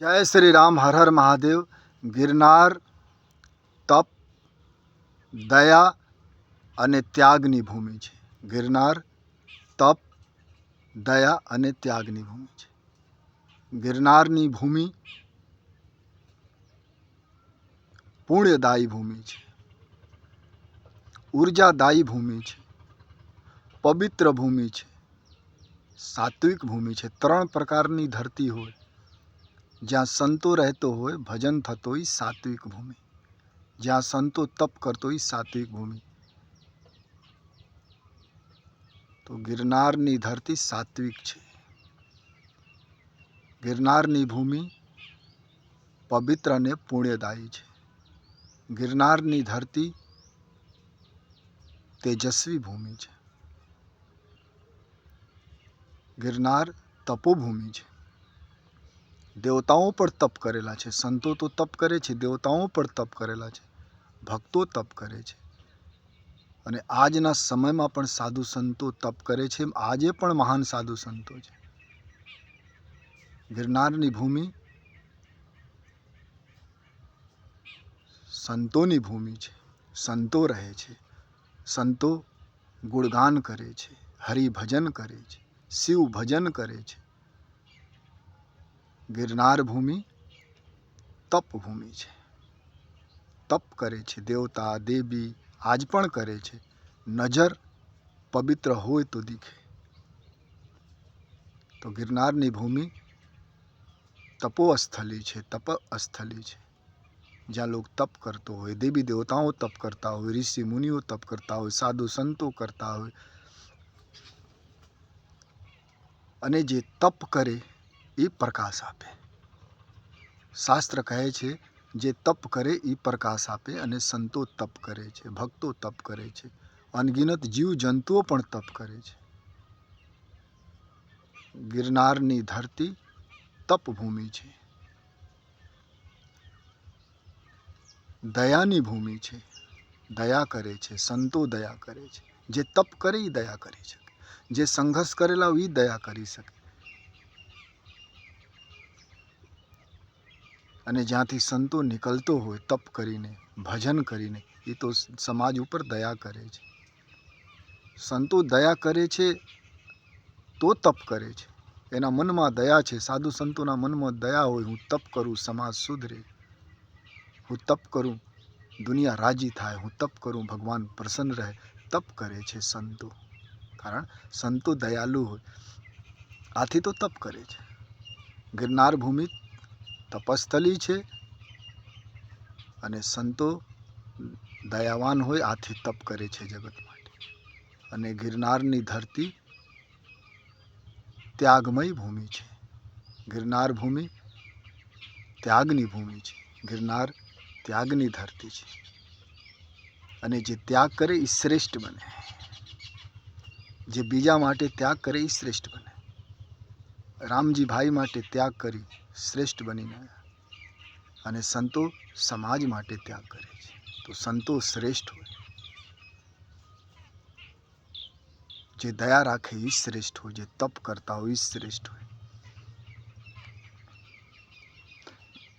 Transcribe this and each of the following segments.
જય શ્રી રામ, હર હર મહાદેવ. ગિરનાર, તપ, દયા અને ત્યાગની ભૂમિ છે. ગિરનાર, તપ, દયા અને ત્યાગની ભૂમિ છે. ગિરનારની ભૂમિ પુણ્યદાયી ભૂમિ છે. ઉર્જાદાયી ભૂમિ છે. પવિત્ર ભૂમિ છે. સાત્વિક ભૂમિ છે. ત્રણ પ્રકારની ધરતી હોય. જ્યાં સંતો રહેતો હોય, ભજન થતો હોય સાત્વિક ભૂમિ. જ્યાં સંતો તપ કરતો હોય સાત્વિક ભૂમિ. તો ગિરનારની ધરતી સાત્વિક છે. ગિરનારની ભૂમિ પવિત્ર અને પુણ્યદાયી છે. ગિરનારની ધરતી તેજસ્વી ભૂમિ છે. ગિરનાર તપોભૂમિ છે. દેવતાઓ પણ તપ કરેલા છે. સંતો તો તપ કરે છે, દેવતાઓ પણ તપ કરેલા છે. ભક્તો તપ કરે છે. અને આજના સમયમાં પણ સાધુ સંતો તપ કરે છે. આજે પણ મહાન સાધુ સંતો છે. ગિરનારની ભૂમિ, સંતોની ભૂમિ છે. સંતો રહે છે. સંતો ગુણગાન કરે છે. હરિભજન કરે છે. શિવ ભજન કરે છે. ગિરનાર ભૂમિ તપ ભૂમિ છે. તપ કરે છે દેવતા, દેવી, આજ પણ કરે છે. નજર પવિત્ર હોય તો દીખે. તો ગિરનારની ભૂમિ તપોસ્થલી છે તપ અસ્થલી છે. જ્યાં લોકો તપ કરતો હોય, દેવી દેવતાઓ તપ કરતા હોય, ઋષિ મુનિઓ તપ કરતા હોય, સાધુ સંતો કરતા હોય. અને જે તપ કરે એ પ્રકાશ આપે. શાસ્ત્ર કહે છે, જે તપ કરે એ પ્રકાશ આપે અને સંતો તપ કરે છે, ભક્તો તપ કરે છે. અનગિનત જીવ જંતુઓ પણ તપ કરે છે. ગિરનારની ધરતી તપભૂમિ છે. દયાની ભૂમિ છે. દયા કરે છે, સંતો દયા કરે છે. જે તપ કરે એ દયા કરી શકે. જે સંઘર્ષ કરેલા હોય એ દયા કરી શકે. અને જ્યાંથી સંતો નીકળતો હોય તપ કરીને, ભજન કરીને, એ તો સમાજ ઉપર દયા કરે છે. સંતો દયા કરે છે તો તપ કરે છે. એના મનમાં દયા છે. સાધુ સંતોના મનમાં દયા હોય, હું તપ કરું, સમાજ સુધરે. હું તપ કરું, દુનિયા રાજી થાય, હું તપ કરું, ભગવાન પ્રસન્ન રહે, તપ કરે છે સંતો. કારણ સંતો દયાલુ હોય. આથી તો તપ કરે છે. ગિરનાર ભૂમિ તપસ્થલી છે અને સંતો દયાવાન હોય આથી તપ કરે છે જગત માટે. અને ગિરનારની ધરતી ત્યાગમય ભૂમિ છે. ગિરનાર ભૂમિ ત્યાગની ભૂમિ છે. ગિરનાર ત્યાગની ધરતી છે. અને જે ત્યાગ કરે એ શ્રેષ્ઠ બને. જે બીજા માટે ત્યાગ કરે એ શ્રેષ્ઠ બને. રામજી ભાઈ માટે ત્યાગ કરી શ્રેષ્ઠ બનીને અને સંતો સમાજ માટે ત્યાગ કરે છે. તો સંતો શ્રેષ્ઠ હોય. જે દયા રાખે એ શ્રેષ્ઠ હોય. જે તપ કરતા હોય એ શ્રેષ્ઠ હોય.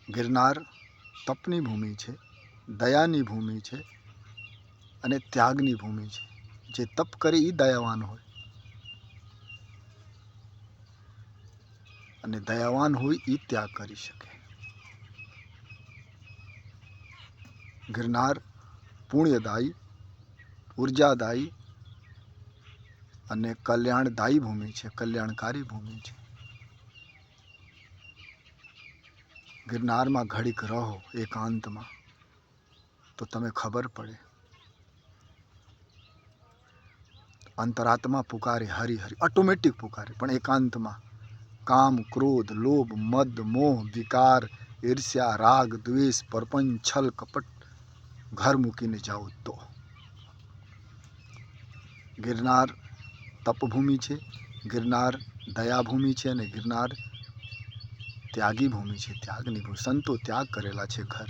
ગિરનાર તપની ભૂમિ છે, દયાની ભૂમિ છે અને ત્યાગની ભૂમિ છે. જે તપ કરે એ દયાવાન હોય. અને દયાવાન હોય એ ત્યાગ કરી શકે. ગિરનાર પુણ્યદાયી, ઉર્જાદાયી અને કલ્યાણદાયી ભૂમિ છે, કલ્યાણકારી ભૂમિ છે. ગિરનારમાં ઘડીક રહો એકાંતમાં, તો તમે ખબર પડે. અંતરાત્મા પુકારે હરી હરી ઓટોમેટિક પુકારે, પણ એકાંતમાં. કામ, ક્રોધ, લોભ, મદ, મોહ, વિકાર, ઈર્ષ્યા, રાગ, દ્વેષ, પરપંચ, છલ, કપટ ઘર મૂકીને જાઓ તો. ગિરનાર તપભૂમિ છે, ગિરનાર દયાભૂમિ છે અને ગિરનાર ત્યાગી ભૂમિ છે. ત્યાગની ભૂમિ. સંતો ત્યાગ કરેલા છે ઘર,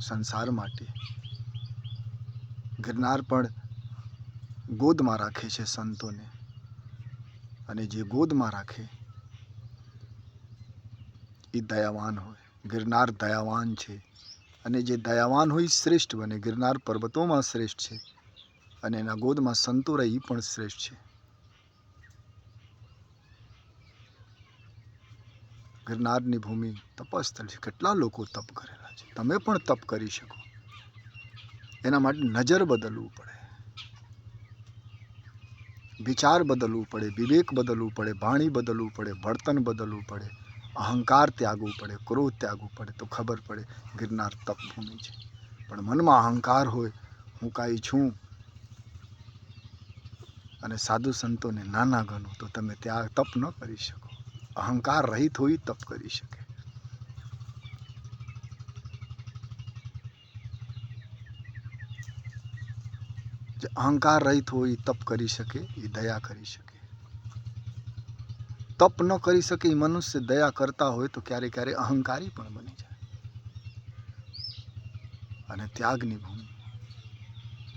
સંસાર માટે. ગિરનાર પણ ગોદમાં રાખે છે સંતોને. અને જે ગોદમાં રાખે, એ દયાવાન હોય. ગિરનાર દયાવાન છે. અને જે દયાવાન હોય શ્રેષ્ઠ બને. ગિરનાર પર્વતોમાં શ્રેષ્ઠ છે અને એના ગોદમાં સંતો એ પણ શ્રેષ્ઠ છે. ગિરનારની ભૂમિ તપસ્થળ છે. કેટલા લોકો તપ કરેલા છે. તમે પણ તપ કરી શકો. એના માટે નજર બદલવું પડે. વિચાર બદલવું પડે, વિવેક બદલવું પડે, વાણી બદલવું પડે, વર્તન બદલવું પડે, અહંકાર ત્યાગવું પડે, ક્રોધ ત્યાગવું પડે તો ખબર પડે ગિરનાર તપભૂમિ છે. પણ મનમાં અહંકાર હોય, હું કાંઈ છું અને સાધુ સંતોને નાના ગણો, તો તમે ત્યાં તપ ન કરી શકો. અહંકાર રહિત હોય તપ કરી શકે. જે અહંકાર રહિત હોય એ તપ કરી શકે એ દયા કરી શકે. તપ ન કરી શકે એ મનુષ્ય દયા કરતા હોય તો ક્યારે ક્યારે અહંકારી પણ બની જાય. અને ત્યાગની ભૂમિ.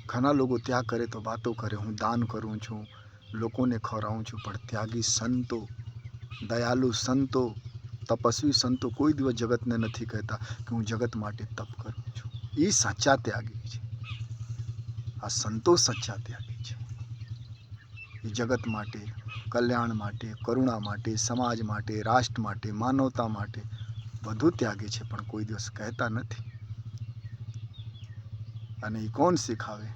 ઘણા લોકો ત્યાગ કરે તો વાતો કરે, હું દાન કરું છું, લોકોને ખવડાવું છું, પણ ત્યાગી સંતો, દયાલુ સંતો, તપસ્વી સંતો કોઈ દિવસ જગતને નથી કહેતા કે હું જગત માટે તપ કરું છું. એ સાચા ત્યાગી છે. આ સંતો સચ્ચા ત્યાગી છે. એ જગત માટે, કલ્યાણ માટે, કરુણા માટે, સમાજ માટે, રાષ્ટ્ર માટે, માનવતા માટે બધું ત્યાગે છે, પણ કોઈ દિવસ કહેતા નથી. અને એ કોણ શીખાવે?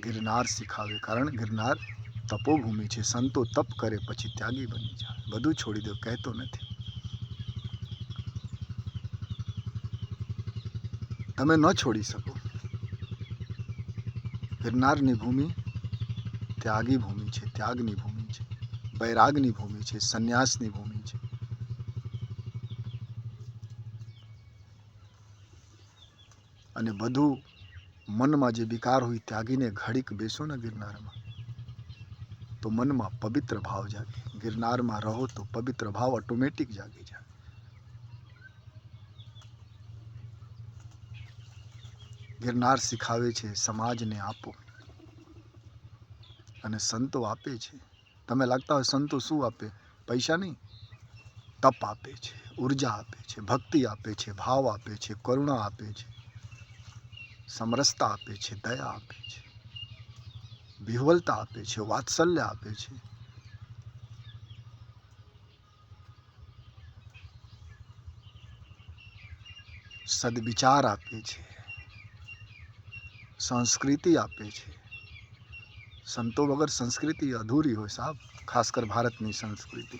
ગિરનાર શીખાવે, કારણ ગિરનાર તપોભૂમિ છે. સંતો તપ કરે, પછી ત્યાગી બની જાય. બધું છોડી દો, કહેતો નથી. તમે ન છોડી શકો. ગિરનારની ભૂમિ ત્યાગી ભૂમિ છે, ત્યાગની ભૂમિ છે, વૈરાગની ભૂમિ છે, સંન્યાસની ભૂમિ છે. અને બધું મનમાં જે વિકાર હોય ત્યાગીને ઘડીક બેસો ને ગિરનારમાં. તો મનમાં પવિત્ર ભાવ જાગે. ગિરનારમાં રહો તો પવિત્ર ભાવ ઓટોમેટિક જાગી જાય ગિરનાર શીખાવે છે, સમાજને આપો અને સંતો આપે છે. તમે લાગતા હોય સંતો શું આપે? પૈસા નહીં. તપ આપે છે, ઊર્જા આપે છે, ભક્તિ આપે છે, ભાવ આપે છે, કરુણા આપે છે, સમરસતા આપે છે, દયા આપે છે, વિહવલતા આપે છે, વાત્સલ્ય આપે છે. સદવિચાર આપે છે. સંસ્કૃતિ આપે છે. સંતો વગર સંસ્કૃતિ અધૂરી હોય સાહેબ ખાસ કર ભારતની સંસ્કૃતિ.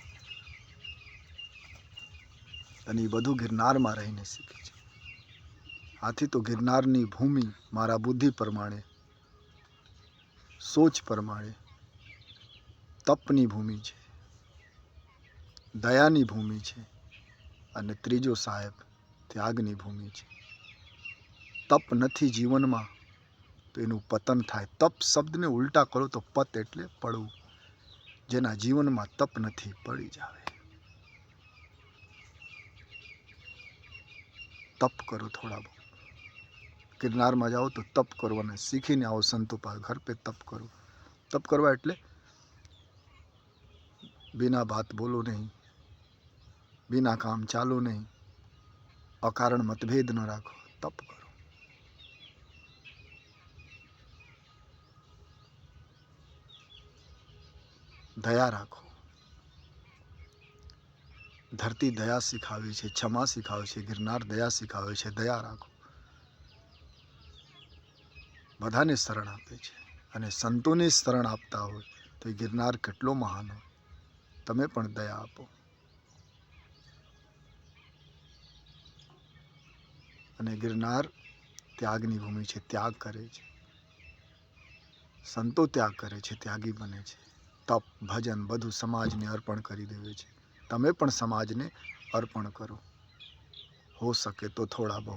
અને એ બધું ગિરનારમાં રહીને શીખે છે. આથી તો ગિરનારની ભૂમિ મારા બુદ્ધિ પ્રમાણે, સોચ પ્રમાણે તપની ભૂમિ છે, દયાની ભૂમિ છે અને ત્રીજો સાહેબ, ત્યાગની ભૂમિ છે. તપ નથી જીવનમાં એનું પતન થાય. તપ શબ્દને ઉલટા કરો તો પત એટલે પડવું. જેના જીવનમાં તપ નથી, પડી જાવે. તપ કરો થોડા બહુ. ગિરનારમાં જાઓ તો તપ કરો અને શીખીને આવો સંતો પાસે ઘર પે તપ કરો. તપ કરવા એટલે બિના ભાત બોલો નહીં, બિના કામ ચાલો નહીં. અકારણ મતભેદ ન રાખો. તપ કરો. દયા રાખો. ધરતી દયા શીખાવે છે, ક્ષમા શીખાવે છે, ગિરનાર દયા શીખાવે છે, દયા રાખો. બધાને શરણ આપે છે અને સંતોને શરણ આપતા હોય તો એ ગિરનાર કેટલો મહાન હોય. તમે પણ દયા આપો. અને ગિરનાર ત્યાગની ભૂમિ છે, ત્યાગ કરે છે. સંતો ત્યાગ કરે છે, ત્યાગી બને છે. તપ, ભજન બધું સમાજને અર્પણ કરી દેવે છે. તમે પણ સમાજને અર્પણ કરો. હો શકે તો થોડા બહુ.